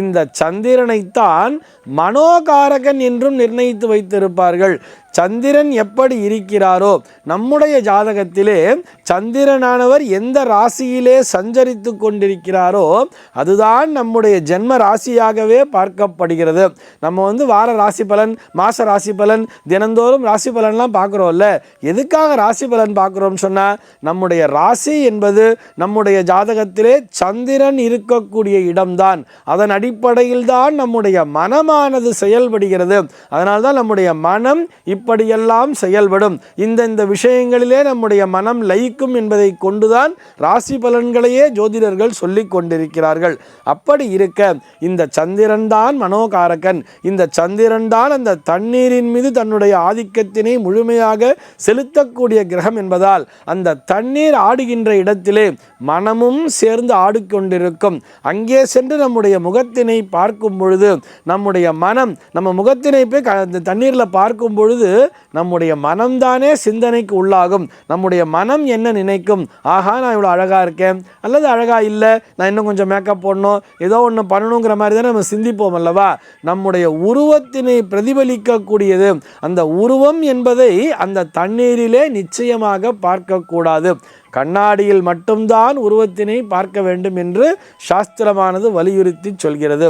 இந்த சந்திரனைத்தான் மனோகாரகன் என்றும் நிர்ணயித்து வைத்திருப்பார்கள். சந்திரன் எப்படி இருக்கிறாரோ நம்முடைய ஜாதகத்திலே சந்திரனானவர் எந்த ராசியிலே சஞ்சரித்து கொண்டிருக்கிறாரோ அதுதான் நம்முடைய ஜென்ம ராசியாகவே பார்க்கப்படுகிறது. நம்ம வந்து வார ராசி பலன் மாச ராசி பலன் தினந்தோறும் ராசி பலன்லாம் பார்க்குறோம்ல. எதுக்காக ராசி பலன் பார்க்குறோம்னு சொன்னால் நம்முடைய ராசி என்பது நம்முடைய ஜாதகத்திலே சந்திரன் இருக்கக்கூடிய இடம்தான். அதன் அடிப்படையில் தான் நம்முடைய மனமானது செயல்படுகிறது. அதனால் தான் நம்முடைய மனம் இப்படியெல்லாம் செயல்படும். இந்த இந்த விஷயங்களிலே நம்முடைய மனம் லயிக்கும் என்பதை கொண்டுதான் ராசி பலன்களையே ஜோதிடர்கள் சொல்லிக் கொண்டிருக்கிறார்கள். அப்படி இருக்க இந்த சந்திரன் தான் மனோகாரகன். இந்த சந்திரன் தான் அந்த தண்ணீரின் மீது தன்னுடைய ஆதிக்கத்தினை முழுமையாக செலுத்தக்கூடிய கிரகம் என்பதால் அந்த தண்ணீர் ஆடுகின்ற இடத்திலே மனமும் சேர்ந்து ஆடிக்கொண்டிருக்கும். அங்கே சென்று நம்முடைய முகத்தினை பார்க்கும் பொழுது நம்முடைய மனம் நம்ம முகத்தினை போய் க- தண்ணீரில் பார்க்கும் பொழுது நம்முடைய மனம்தானே சிந்தனைக்கு உள்ளாகும். நம்முடைய மனம் என்ன நினைக்கும்? ஆஹா நான் இவ்வளோ அழகாக இருக்கேன். அல்லது அழகாக இல்லை நான் இன்னும் கொஞ்சம் மேக்கப் போடணும் ஏதோ ஒன்று பண்ணணுங்கிற மாதிரி தானே நம்ம சிந்திப்போம் அல்லவா? நம்முடைய உருவத்தினை பிரதிபலிக்கக்கூடியது. அந்த உருவம் என்பதை அந்த தண்ணீரிலே நிச்சயமாக பார்க்கக்கூடாது. கண்ணாடியில் மட்டும்தான் உருவத்தினை பார்க்க வேண்டும் என்று சாஸ்திரமானது வலியுறுத்தி சொல்கிறது.